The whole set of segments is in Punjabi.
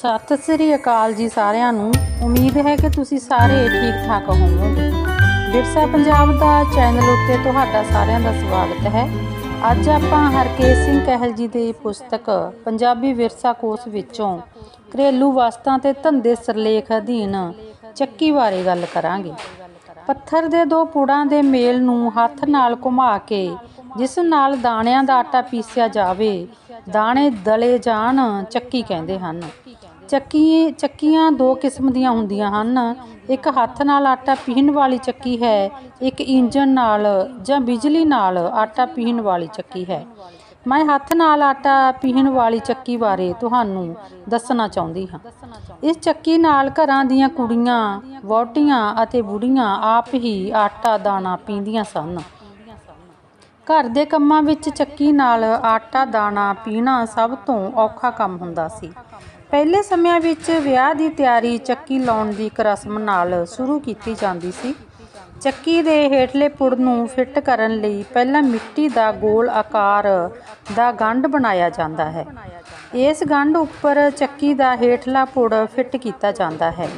ਸਤਿ ਸ੍ਰੀ ਅਕਾਲ ਜੀ ਸਾਰਿਆਂ ਨੂੰ। ਉਮੀਦ ਹੈ ਕਿ ਤੁਸੀਂ ਸਾਰੇ ਠੀਕ ਠਾਕ ਹੋਵੋਗੇ। ਵਿਰਸਾ ਪੰਜਾਬ ਦਾ ਚੈਨਲ ਉੱਤੇ ਤੁਹਾਡਾ ਸਾਰਿਆਂ ਦਾ ਸਵਾਗਤ ਹੈ। ਅੱਜ ਆਪਾਂ ਹਰਕੇਸ਼ ਸਿੰਘ ਕਹਿਲ ਜੀ ਦੀ ਪੁਸਤਕ ਪੰਜਾਬੀ ਵਿਰਸਾ ਕੋਸ਼ ਵਿੱਚੋਂ ਘਰੇਲੂ ਵਸਤਾਂ ਤੇ ਧੰਦੇ ਸਿਰਲੇਖ ਅਧੀਨ ਚੱਕੀ ਬਾਰੇ ਗੱਲ ਕਰਾਂਗੇ। ਪੱਥਰ ਦੇ ਦੋ ਪੁੜਾਂ ਦੇ ਮੇਲ ਨੂੰ ਹੱਥ ਨਾਲ ਘੁਮਾ ਕੇ ਜਿਸ ਨਾਲ ਦਾਣਿਆਂ ਦਾ ਆਟਾ ਪੀਸਿਆ ਜਾਵੇ, ਦਾਣੇ ਦਲੇ ਜਾਣ ਚੱਕੀ ਕਹਿੰਦੇ ਹਨ। ਚੱਕੀ, ਚੱਕੀਆਂ ਦੋ ਕਿਸਮ ਦੀਆਂ ਹੁੰਦੀਆਂ ਹਨ। ਇੱਕ ਹੱਥ ਨਾਲ ਆਟਾ ਪੀਹਣ ਵਾਲੀ ਚੱਕੀ ਹੈ, ਇੱਕ ਇੰਜਨ ਨਾਲ ਜਾਂ ਬਿਜਲੀ ਨਾਲ ਆਟਾ ਪੀਹਣ ਵਾਲੀ ਚੱਕੀ ਹੈ। ਮੈਂ ਹੱਥ ਨਾਲ ਆਟਾ ਪੀਹਣ ਵਾਲੀ ਚੱਕੀ ਬਾਰੇ ਤੁਹਾਨੂੰ ਦੱਸਣਾ ਚਾਹੁੰਦੀ ਹਾਂ। ਇਸ ਚੱਕੀ ਨਾਲ ਘਰਾਂ ਦੀਆਂ ਕੁੜੀਆਂ, ਵਹੁਟੀਆਂ ਅਤੇ ਬੁੜੀਆਂ ਆਪ ਹੀ ਆਟਾ ਦਾਣਾ ਪੀਂਦੀਆਂ ਸਨ। ਘਰ ਦੇ ਕੰਮਾਂ ਵਿੱਚ ਚੱਕੀ ਨਾਲ ਆਟਾ ਦਾਣਾ ਪੀਣਾ ਸਭ ਤੋਂ ਔਖਾ ਕੰਮ ਹੁੰਦਾ ਸੀ। ਪਹਿਲੇ ਸਮਿਆਂ ਵਿੱਚ ਵਿਆਹ ਦੀ ਤਿਆਰੀ ਚੱਕੀ ਲਾਉਣ ਦੀ ਇੱਕ ਰਸਮ ਨਾਲ ਸ਼ੁਰੂ ਕੀਤੀ ਜਾਂਦੀ ਸੀ। ਚੱਕੀ ਦੇ ਹੇਠਲੇ ਪੁੜ ਨੂੰ ਫਿੱਟ ਕਰਨ ਲਈ ਪਹਿਲਾਂ ਮਿੱਟੀ ਦਾ ਗੋਲ ਆਕਾਰ ਦਾ ਗੰਢ ਬਣਾਇਆ ਜਾਂਦਾ ਹੈ। ਇਸ ਗੰਢ ਉੱਪਰ ਚੱਕੀ ਦਾ ਹੇਠਲਾ ਪੁੜ ਫਿੱਟ ਕੀਤਾ ਜਾਂਦਾ ਹੈ।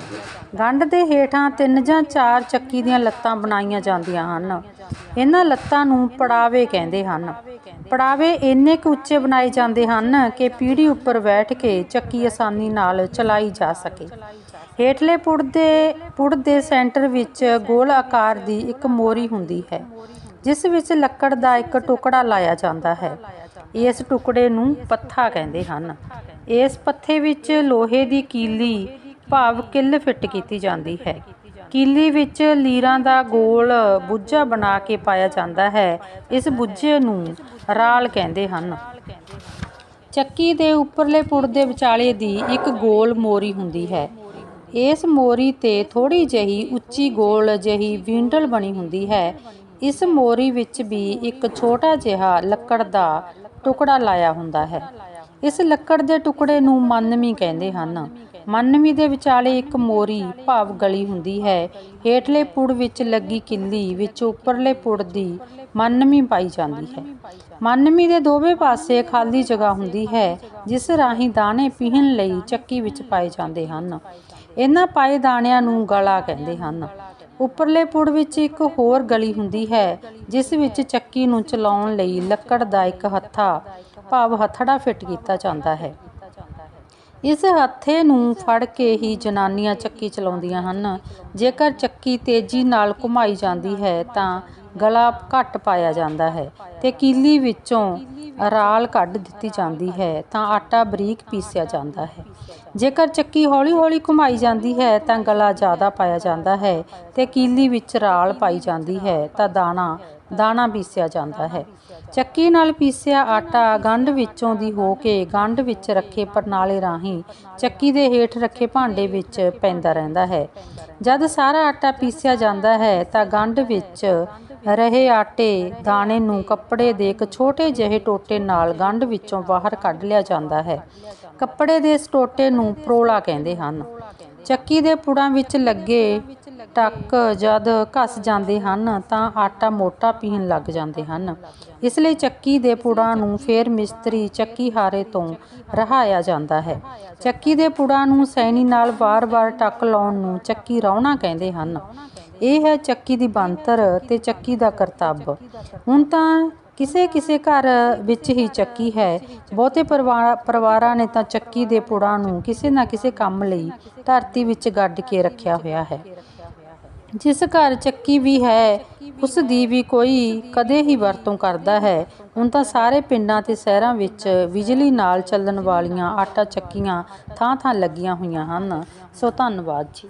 ਗੰਢ ਦੇ ਹੇਠਾਂ ਤਿੰਨ ਜਾਂ ਚਾਰ ਚੱਕੀ ਦੀਆਂ ਲੱਤਾਂ ਬਣਾਈਆਂ ਜਾਂਦੀਆਂ ਹਨ। ਇਹਨਾਂ ਲੱਤਾਂ ਨੂੰ ਪੜਾਵੇ ਕਹਿੰਦੇ ਹਨ। ਪੜਾਵੇ ਇੰਨੇ ਕੁ ਉੱਚੇ ਬਣਾਏ ਜਾਂਦੇ ਹਨ ਕਿ ਪੀੜੀ ਉੱਪਰ ਬੈਠ ਕੇ ਚੱਕੀ ਆਸਾਨੀ ਨਾਲ ਚਲਾਈ ਜਾ ਸਕੇ। ਹੇਠਲੇ ਪੁੜ ਦੇ ਪੁੜ ਦੇ ਸੈਂਟਰ ਵਿੱਚ ਗੋਲ ਆਕਾਰ ਦੀ ਇੱਕ ਮੋਰੀ ਹੁੰਦੀ ਹੈ, ਜਿਸ ਵਿੱਚ ਲੱਕੜ ਦਾ ਇੱਕ ਟੁਕੜਾ ਲਾਇਆ ਜਾਂਦਾ ਹੈ। ਇਸ ਟੁਕੜੇ ਨੂੰ ਪੱਥਾ ਕਹਿੰਦੇ ਹਨ। ਇਸ ਪੱਥੇ ਵਿੱਚ ਲੋਹੇ ਦੀ ਕੀਲੀ, ਭਾਵ ਕਿੱਲ ਫਿੱਟ ਕੀਤੀ ਜਾਂਦੀ ਹੈ। ਕੀਲੀ ਵਿੱਚ ਲੀਰਾਂ ਦਾ ਗੋਲ ਬੁੱਝਾ ਬਣਾ ਕੇ ਪਾਇਆ ਜਾਂਦਾ ਹੈ। ਇਸ ਬੁੱਝੇ ਨੂੰ ਰਾਲ ਕਹਿੰਦੇ ਹਨ। ਚੱਕੀ ਦੇ ਉੱਪਰਲੇ ਪੁੜ ਦੇ ਵਿਚਾਲੇ ਦੀ ਇੱਕ ਗੋਲ ਮੋਰੀ ਹੁੰਦੀ ਹੈ। ਇਸ ਮੋਰੀ ਤੇ ਥੋੜੀ ਜਿਹੀ ਉੱਚੀ ਗੋਲ ਜਿਹੀ ਵਿੰਡਲ ਬਣੀ ਹੁੰਦੀ ਹੈ। ਇਸ ਮੋਰੀ ਵਿੱਚ ਵੀ ਇੱਕ ਛੋਟਾ ਜਿਹਾ ਲੱਕੜ ਦਾ ਟੁਕੜਾ ਲਾਇਆ ਹੁੰਦਾ ਹੈ। ਇਸ ਲੱਕੜ ਦੇ ਟੁਕੜੇ ਨੂੰ ਮੰਨਮੀ ਕਹਿੰਦੇ ਹਨ। ਮੰਨਮੀ ਦੇ ਵਿਚਾਲੇ ਇੱਕ ਮੋਰੀ ਭਾਵ ਗਲੀ ਹੁੰਦੀ ਹੈ। ਹੇਠਲੇ ਪੁੜ ਵਿੱਚ ਲੱਗੀ ਕਿੱਲੀ ਵਿੱਚ ਉੱਪਰਲੇ ਪੁੜ ਦੀ ਮੰਨਮੀ ਪਾਈ ਜਾਂਦੀ ਹੈ। ਮੰਨਮੀ ਦੇ ਦੋਵੇਂ ਪਾਸੇ ਖਾਲੀ ਜਗ੍ਹਾ ਹੁੰਦੀ ਹੈ, ਜਿਸ ਰਾਹੀਂ ਦਾਣੇ ਪੀਹਣ ਲਈ ਚੱਕੀ ਵਿੱਚ ਪਾਏ ਜਾਂਦੇ ਹਨ। ਇਹਨਾਂ ਪਾਏ ਦਾਣਿਆਂ ਨੂੰ ਗਲਾ ਕਹਿੰਦੇ ਹਨ। ਉੱਪਰਲੇ ਪੁੜ ਵਿੱਚ ਇੱਕ ਹੋਰ ਗਲੀ ਹੁੰਦੀ ਹੈ, ਜਿਸ ਵਿੱਚ ਚੱਕੀ ਨੂੰ ਚਲਾਉਣ ਲਈ ਲੱਕੜ ਦਾ ਇੱਕ ਹੱਥਾ, ਭਾਵ ਹਥੜਾ ਫਿੱਟ ਕੀਤਾ ਜਾਂਦਾ ਹੈ। ਇਸ ਹੱਥੇ ਨੂੰ ਫੜ ਕੇ ਹੀ ਜਨਾਨੀਆਂ ਚੱਕੀ ਚਲਾਉਂਦੀਆਂ ਹਨ। ਜੇਕਰ ਚੱਕੀ ਤੇਜ਼ੀ ਨਾਲ ਘੁਮਾਈ ਜਾਂਦੀ ਹੈ ਤਾਂ ਗਲਾ ਘੱਟ ਪਾਇਆ ਜਾਂਦਾ ਹੈ ਤੇ ਕੀਲੀ ਵਿੱਚੋਂ ਰਾਲ ਕੱਢ ਦਿੱਤੀ ਜਾਂਦੀ ਹੈ ਤਾਂ ਆਟਾ ਬਰੀਕ ਪੀਸਿਆ ਜਾਂਦਾ ਹੈ। ਜੇਕਰ ਚੱਕੀ ਹੌਲੀ-ਹੌਲੀ ਘੁਮਾਈ ਜਾਂਦੀ ਹੈ ਤਾਂ ਗਲਾ ਜ਼ਿਆਦਾ ਪਾਇਆ ਜਾਂਦਾ ਹੈ ਤੇ ਕੀਲੀ ਵਿੱਚ ਰਾਲ ਪਾਈ ਜਾਂਦੀ ਹੈ ਤਾਂ ਦਾਣਾ ਦਾਣਾ ਪੀਸਿਆ ਜਾਂਦਾ ਹੈ। ਚੱਕੀ ਨਾਲ ਪੀਸਿਆ ਆਟਾ ਗੰਢ ਵਿੱਚੋਂ ਦੀ ਹੋ ਕੇ ਗੰਢ ਵਿੱਚ ਰੱਖੇ ਪਰਨਾਲੇ ਰਾਹੀਂ ਚੱਕੀ ਦੇ ਹੇਠ ਰੱਖੇ ਭਾਂਡੇ ਵਿੱਚ ਪੈਂਦਾ ਰਹਿੰਦਾ ਹੈ। ਜਦ ਸਾਰਾ ਆਟਾ ਪੀਸਿਆ ਜਾਂਦਾ ਹੈ ਤਾਂ ਗੰਢ ਵਿੱਚ ਰਹੇ ਆਟੇ, ਦਾਣੇ ਨੂੰ ਕੱਪੜੇ ਦੇ ਇੱਕ ਛੋਟੇ ਜਿਹੇ ਟੋਟੇ ਨਾਲ ਗੰਢ ਵਿੱਚੋਂ ਬਾਹਰ ਕੱਢ ਲਿਆ ਜਾਂਦਾ ਹੈ। ਕੱਪੜੇ ਦੇ ਇਸ ਟੋਟੇ ਨੂੰ ਪਰੋਲਾ ਕਹਿੰਦੇ ਹਨ। ਚੱਕੀ ਦੇ ਪੁੜਾਂ ਵਿੱਚ ਲੱਗੇ ਟੱਕ ਜਦ ਘਸ ਜਾਂਦੇ ਹਨ ਤਾਂ ਆਟਾ ਮੋਟਾ ਪੀਹਣ ਲੱਗ ਜਾਂਦੇ ਹਨ। ਇਸ ਲਈ ਚੱਕੀ ਦੇ ਪੁੜਾਂ ਨੂੰ ਫੇਰ ਮਿਸਤਰੀ ਚੱਕੀ ਹਾਰੇ ਤੋਂ ਰਹਾਇਆ ਜਾਂਦਾ ਹੈ। ਚੱਕੀ ਦੇ ਪੁੜਾਂ ਨੂੰ ਸੈਣੀ ਨਾਲ ਵਾਰ-ਵਾਰ ਟੱਕ ਲਾਉਣ ਨੂੰ ਚੱਕੀ ਰੌਣਾ ਕਹਿੰਦੇ ਹਨ। ਇਹ ਹੈ ਚੱਕੀ ਦੀ ਬੰਤਰ ਤੇ ਚੱਕੀ ਦਾ ਕਰਤੱਵ ਹੁਣ ਤਾਂ ਕਿਸੇ ਕਿਸੇ ਘਰ ਵਿੱਚ ਹੀ ਚੱਕੀ ਹੈ। ਬਹੁਤੇ ਪਰਿਵਾਰ ਪਰਿਵਾਰਾਂ ਨੇ ਤਾਂ ਚੱਕੀ ਦੇ ਪੁੜਾਂ ਨੂੰ ਕਿਸੇ ਨਾ ਕਿਸੇ ਕੰਮ ਲਈ ਧਰਤੀ ਵਿੱਚ ਗੱਡ ਕੇ ਰੱਖਿਆ ਹੋਇਆ ਹੈ। ਜਿਸ ਘਰ ਚੱਕੀ ਵੀ ਹੈ, ਉਸ ਦੀ ਵੀ ਕੋਈ ਕਦੇ ਹੀ ਵਰਤੋਂ ਕਰਦਾ ਹੈ। ਹੁਣ ਤਾਂ ਸਾਰੇ ਪਿੰਡਾਂ ਤੇ ਸ਼ਹਿਰਾਂ ਵਿੱਚ ਬਿਜਲੀ ਨਾਲ ਚੱਲਣ ਵਾਲੀਆਂ ਆਟਾ ਚੱਕੀਆਂ ਥਾਂ-ਥਾਂ ਲੱਗੀਆਂ ਹੋਈਆਂ ਹਨ। ਸੋ ਧੰਨਵਾਦ ਜੀ।